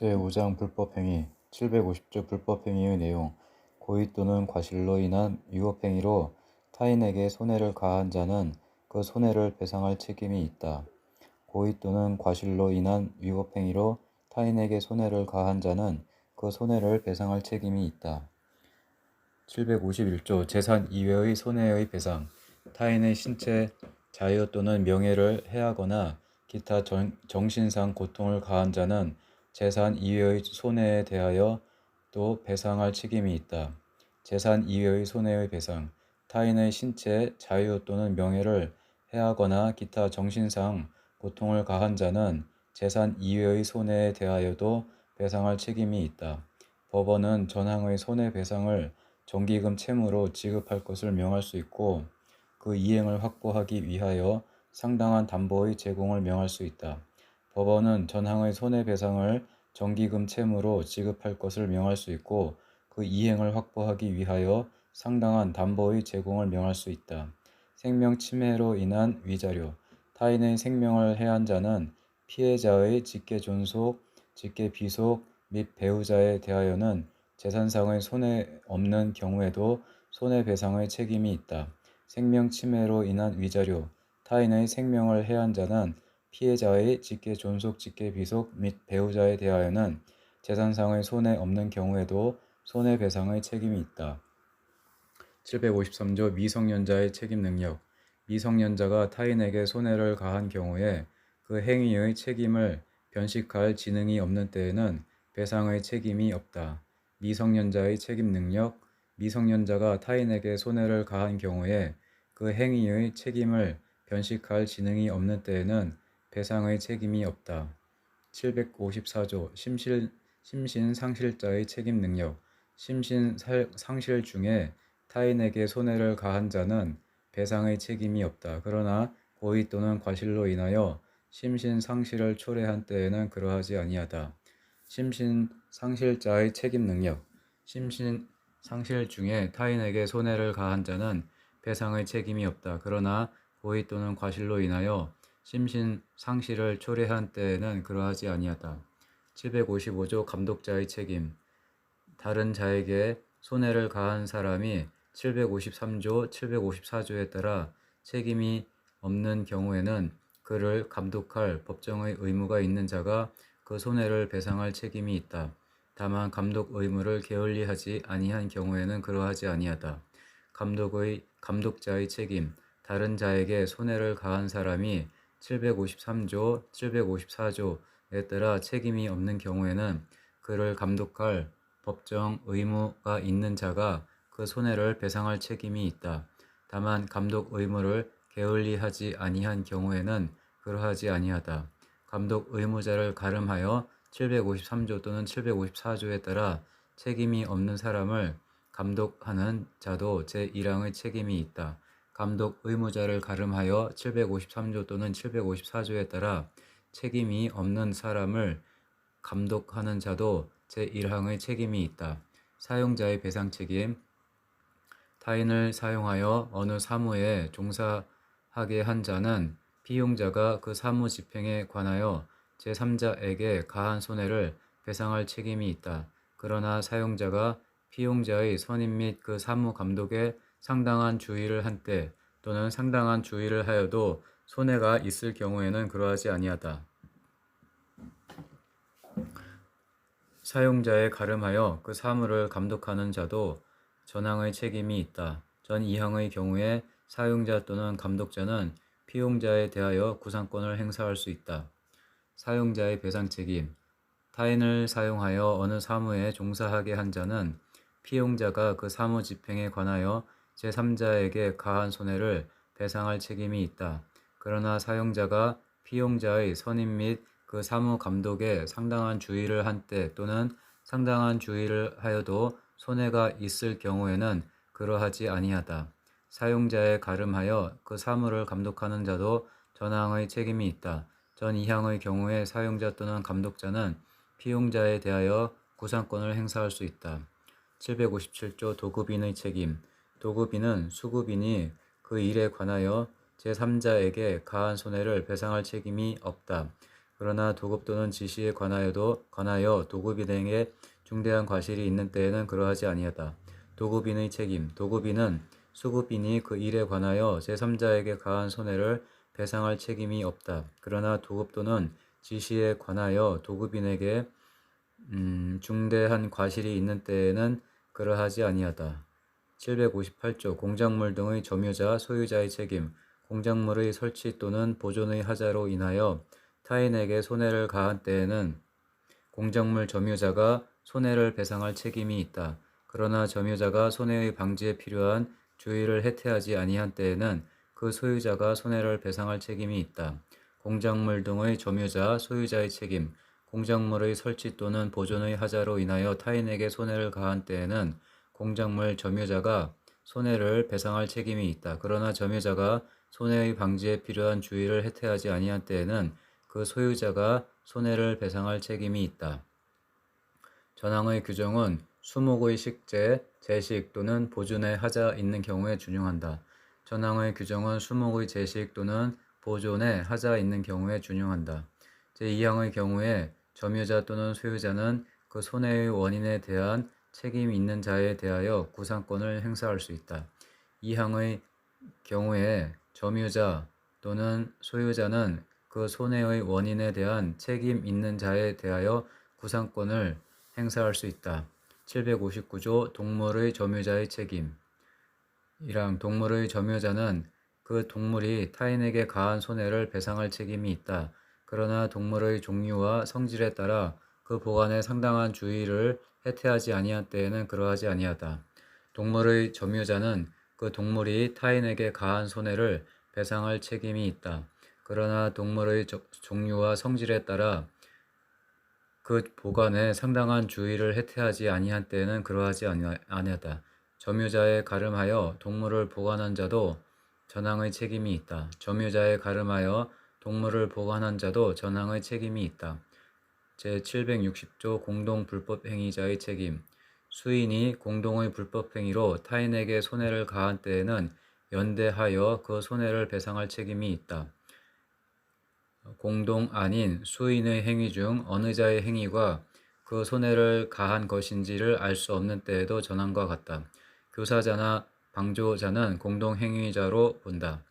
제5장 불법행위 750조 불법행위의 내용 고의 또는 과실로 인한 위법행위로 타인에게 손해를 가한 자는 그 손해를 배상할 책임이 있다. 고의 또는 과실로 인한 위법행위로 타인에게 손해를 가한 자는 그 손해를 배상할 책임이 있다. 751조 재산 이외의 손해의 배상 타인의 신체, 자유 또는 명예를 해하거나 기타 정, 정신상 고통을 가한 자는 재산 이외의 손해에 대하여 또 배상할 책임이 있다. 재산 이외의 손해의 배상 타인의 신체, 자유 또는 명예를 해하거나 기타 정신상 고통을 가한 자는 재산 이외의 손해에 대하여도 배상할 책임이 있다. 법원은 전항의 손해배상을 정기금 채무로 지급할 것을 명할 수 있고 그 이행을 확보하기 위하여 상당한 담보의 제공을 명할 수 있다. 법원은 전항의 손해배상을 정기금 채무로 지급할 것을 명할 수 있고 그 이행을 확보하기 위하여 상당한 담보의 제공을 명할 수 있다. 생명 침해로 인한 위자료 타인의 생명을 해한 자는 피해자의 직계 존속, 직계 비속 및 배우자에 대하여는 재산상의 손해 없는 경우에도 손해배상의 책임이 있다. 생명 침해로 인한 위자료 타인의 생명을 해한 자는 피해자의 직계 존속, 직계 비속 및 배우자에 대하여는 재산상의 손해 없는 경우에도 손해배상의 책임이 있다. 753조 미성년자의 책임 능력 미성년자가 타인에게 손해를 가한 경우에 그 행위의 책임을 변식할 지능이 없는 때에는 배상의 책임이 없다. 미성년자의 책임 능력 미성년자가 타인에게 손해를 가한 경우에 그 행위의 책임을 변식할 지능이 없는 때에는 배상의 책임이 없다. 754조 심실, 심신상실자의 책임 능력 심신상실 중에 타인에게 손해를 가한 자는 배상의 책임이 없다. 그러나 고의 또는 과실로 인하여 심신상실을 초래한 때에는 그러하지 아니하다. 심신상실자의 책임 능력 심신상실 중에 타인에게 손해를 가한 자는 배상의 책임이 없다. 그러나 고의 또는 과실로 인하여 심신 상실을 초래한 때에는 그러하지 아니하다. 755조 감독자의 책임 다른 자에게 손해를 가한 사람이 753조, 754조에 따라 책임이 없는 경우에는 그를 감독할 법정의 의무가 있는 자가 그 손해를 배상할 책임이 있다. 다만 감독 의무를 게을리하지 아니한 경우에는 그러하지 아니하다. 감독의 감독자의 책임 다른 자에게 손해를 가한 사람이 753조, 754조에 따라 책임이 없는 경우에는 그를 감독할 법정 의무가 있는 자가 그 손해를 배상할 책임이 있다. 다만 감독 의무를 게을리하지 아니한 경우에는 그러하지 아니하다. 감독 의무자를 가름하여 753조 또는 754조에 따라 책임이 없는 사람을 감독하는 자도 제1항의 책임이 있다. 감독 의무자를 가름하여 753조 또는 754조에 따라 책임이 없는 사람을 감독하는 자도 제1항의 책임이 있다. 사용자의 배상 책임 타인을 사용하여 어느 사무에 종사하게 한 자는 피용자가 그 사무 집행에 관하여 제3자에게 가한 손해를 배상할 책임이 있다. 그러나 사용자가 피용자의 선임 및 그 사무 감독에 상당한 주의를 한때 또는 상당한 주의를 하여도 손해가 있을 경우에는 그러하지 아니하다. 사용자에 가름하여 그 사무를 감독하는 자도 전항의 책임이 있다. 전 2항의 경우에 사용자 또는 감독자는 피용자에 대하여 구상권을 행사할 수 있다. 사용자의 배상 책임 타인을 사용하여 어느 사무에 종사하게 한 자는 피용자가 그 사무 집행에 관하여 제3자에게 가한 손해를 배상할 책임이 있다. 그러나 사용자가 피용자의 선임 및 그 사무 감독에 상당한 주의를 한 때 또는 상당한 주의를 하여도 손해가 있을 경우에는 그러하지 아니하다. 사용자에 가름하여 그 사무를 감독하는 자도 전항의 책임이 있다. 전 2항의 경우에 사용자 또는 감독자는 피용자에 대하여 구상권을 행사할 수 있다. 757조 도급인의 책임 도급인은 수급인이 그 일에 관하여 제3자에게 가한 손해를 배상할 책임이 없다. 그러나 도급 또는 지시에 관하여도 관하여 도급인에게 중대한 과실이 있는 때에는 그러하지 아니하다. 도급인의 책임 도급인은 수급인이 그 일에 관하여 제3자에게 가한 손해를 배상할 책임이 없다. 그러나 도급 또는 지시에 관하여 도급인에게 음, 중대한 과실이 있는 때에는 그러하지 아니하다. 758조 공작물 등의 점유자, 소유자의 책임 공작물의 설치 또는 보존의 하자로 인하여 타인에게 손해를 가한 때에는 공작물 점유자가 손해를 배상할 책임이 있다. 그러나 점유자가 손해의 방지에 필요한 주의를 해태하지 아니한 때에는 그 소유자가 손해를 배상할 책임이 있다. 공작물 등의 점유자, 소유자의 책임 공작물의 설치 또는 보존의 하자로 인하여 타인에게 손해를 가한 때에는 공작물 점유자가 손해를 배상할 책임이 있다. 그러나 점유자가 손해의 방지에 필요한 주의를 해태하지 아니한 때에는 그 소유자가 손해를 배상할 책임이 있다. 전항의 규정은 수목의 식재, 제식 또는 보존의 하자 있는 경우에 준용한다. 전항의 규정은 수목의 제식 또는 보존의 하자 있는 경우에 준용한다. 제2항의 경우에 점유자 또는 소유자는 그 손해의 원인에 대한 책임 있는 자에 대하여 구상권을 행사할 수 있다. 2항의 경우에 점유자 또는 소유자는 그 손해의 원인에 대한 책임 있는 자에 대하여 구상권을 행사할 수 있다. 759조 동물의 점유자의 책임 1항 동물의 점유자는 그 동물이 타인에게 가한 손해를 배상할 책임이 있다. 그러나 동물의 종류와 성질에 따라 그 보관에 상당한 주의를 해태하지 아니한 때에는 그러하지 아니하다. 동물의 점유자는 그 동물이 타인에게 가한 손해를 배상할 책임이 있다. 그러나 동물의 종류와 성질에 따라 그 보관에 상당한 주의를 해태하지 아니한 때에는 그러하지 아니하다. 점유자에 가름하여 동물을 보관한 자도 전항의 책임이 있다. 점유자에 가름하여 동물을 보관한 자도 전항의 책임이 있다. 제760조 공동 불법 행위자의 책임 수인이 공동의 불법 행위로 타인에게 손해를 가한 때에는 연대하여 그 손해를 배상할 책임이 있다. 공동 아닌 수인의 행위 중 어느 자의 행위가 그 손해를 가한 것인지를 알 수 없는 때에도 전함과 같다. 교사자나 방조자는 공동 행위자로 본다.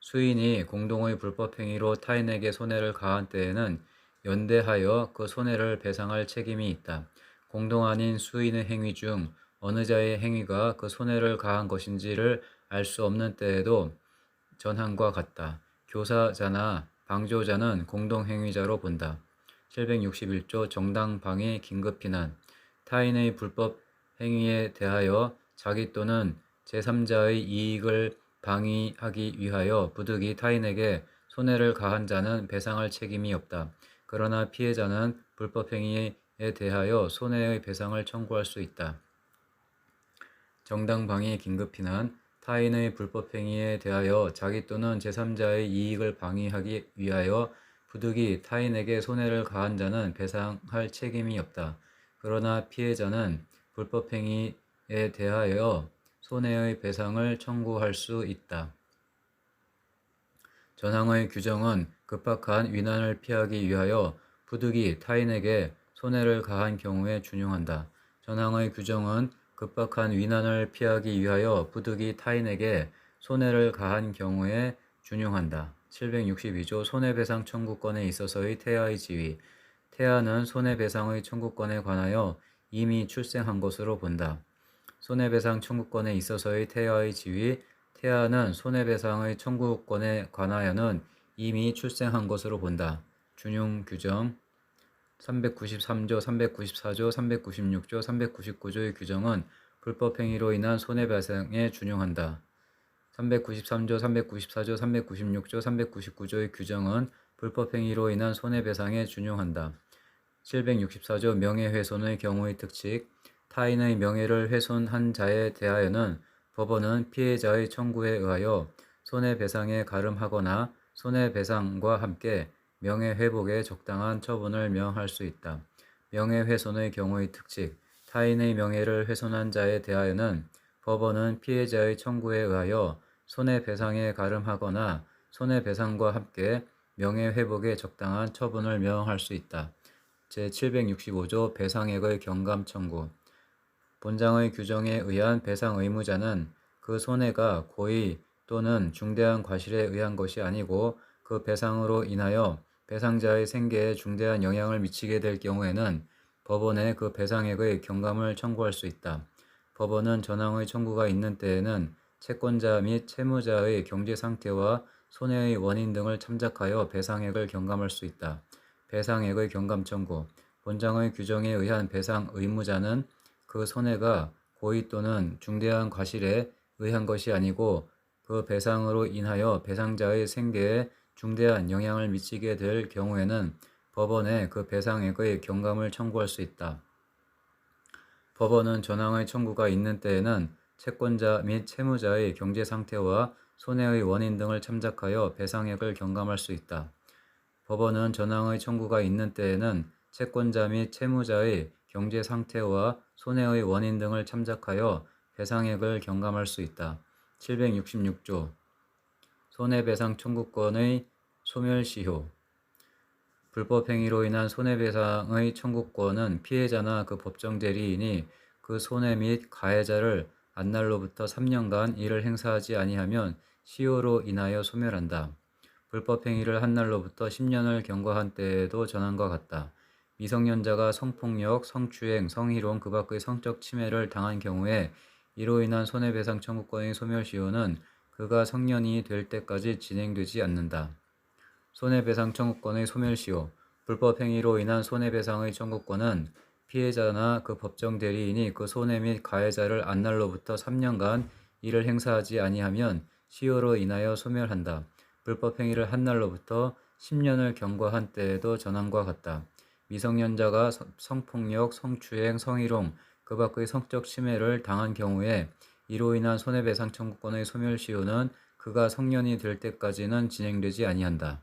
수인이 공동의 불법 행위로 타인에게 손해를 가한 때에는 연대하여 그 손해를 배상할 책임이 있다. 공동 아닌 수인의 행위 중 어느 자의 행위가 그 손해를 가한 것인지를 알 수 없는 때에도 전함과 같다. 교사자나 방조자는 공동 행위자로 본다. 761조 정당 방해 긴급 피난 타인의 불법 행위에 대하여 자기 또는 제3자의 이익을 방위하기 위하여 부득이 타인에게 손해를 가한 자는 배상할 책임이 없다. 그러나 피해자는 불법행위에 대하여 손해의 배상을 청구할 수 있다. 정당방위 긴급피난 타인의 불법행위에 대하여 자기 또는 제3자의 이익을 방위하기 위하여 부득이 타인에게 손해를 가한 자는 배상할 책임이 없다. 그러나 피해자는 불법행위에 대하여 손해의 배상을 청구할 수 있다. 전항의 규정은 급박한 위난을 피하기 위하여 부득이 타인에게 손해를 가한 경우에 준용한다. 전항의 규정은 급박한 위난을 피하기 위하여 부득이 타인에게 손해를 가한 경우에 준용한다. 762조 손해배상 청구권에 있어서의 태아의 지위 태아는 손해배상의 청구권에 관하여 이미 출생한 것으로 본다. 손해배상 청구권에 있어서의 태아의 지위, 태아는 손해배상의 청구권에 관하여는 이미 출생한 것으로 본다. 준용 규정 393조, 394조, 396조, 399조의 규정은 불법 행위로 인한 손해 배상에 준용한다. 393조, 394조, 396조, 399조의 규정은 불법 행위로 인한 손해 배상에 준용한다. 764조 명예훼손의 경우의 특칙 타인의 명예를 훼손한 자에 대하여는 법원은 피해자의 청구에 의하여 손해배상에 가름하거나 손해배상과 함께 명예회복에 적당한 처분을 명할 수 있다. 명예훼손의 경우의 특칙 타인의 명예를 훼손한 자에 대하여는 법원은 피해자의 청구에 의하여 손해배상에 가름하거나 손해배상과 함께 명예회복에 적당한 처분을 명할 수 있다. 제765조 배상액의 경감 청구 본장의 규정에 의한 배상 의무자는 그 손해가 고의 또는 중대한 과실에 의한 것이 아니고 그 배상으로 인하여 배상자의 생계에 중대한 영향을 미치게 될 경우에는 법원에 그 배상액의 경감을 청구할 수 있다. 법원은 전항의 청구가 있는 때에는 채권자 및 채무자의 경제 상태와 손해의 원인 등을 참작하여 배상액을 경감할 수 있다. 배상액의 경감 청구 본장의 규정에 의한 배상 의무자는 그 손해가 고의 또는 중대한 과실에 의한 것이 아니고 그 배상으로 인하여 배상자의 생계에 중대한 영향을 미치게 될 경우에는 법원에 그 배상액의 경감을 청구할 수 있다. 법원은 전항의 청구가 있는 때에는 채권자 및 채무자의 경제 상태와 손해의 원인 등을 참작하여 배상액을 경감할 수 있다. 법원은 전항의 청구가 있는 때에는 채권자 및 채무자의 경제 상태와 손해의 원인 등을 참작하여 배상액을 경감할 수 있다. 766조 손해배상 청구권의 소멸시효 불법행위로 인한 손해배상의 청구권은 피해자나 그 법정 대리인이 그 손해 및 가해자를 안날로부터 3년간 이를 행사하지 아니하면 시효로 인하여 소멸한다. 불법행위를 한 날로부터 10년을 경과한 때에도 전함과 같다. 미성년자가 성폭력, 성추행, 성희롱 그 밖의 성적 침해를 당한 경우에 이로 인한 손해배상 청구권의 소멸시효는 그가 성년이 될 때까지 진행되지 않는다. 손해배상 청구권의 소멸시효 불법행위로 인한 손해배상의 청구권은 피해자나 그 법정 대리인이 그 손해 및 가해자를 안 날로부터 3년간 이를 행사하지 아니하면 시효로 인하여 소멸한다. 불법행위를 한 날로부터 10년을 경과한 때에도 전함과 같다. 미성년자가 성폭력, 성추행, 성희롱, 그 밖의 성적 침해를 당한 경우에 이로 인한 손해배상 청구권의 소멸시효는 그가 성년이 될 때까지는 진행되지 아니한다.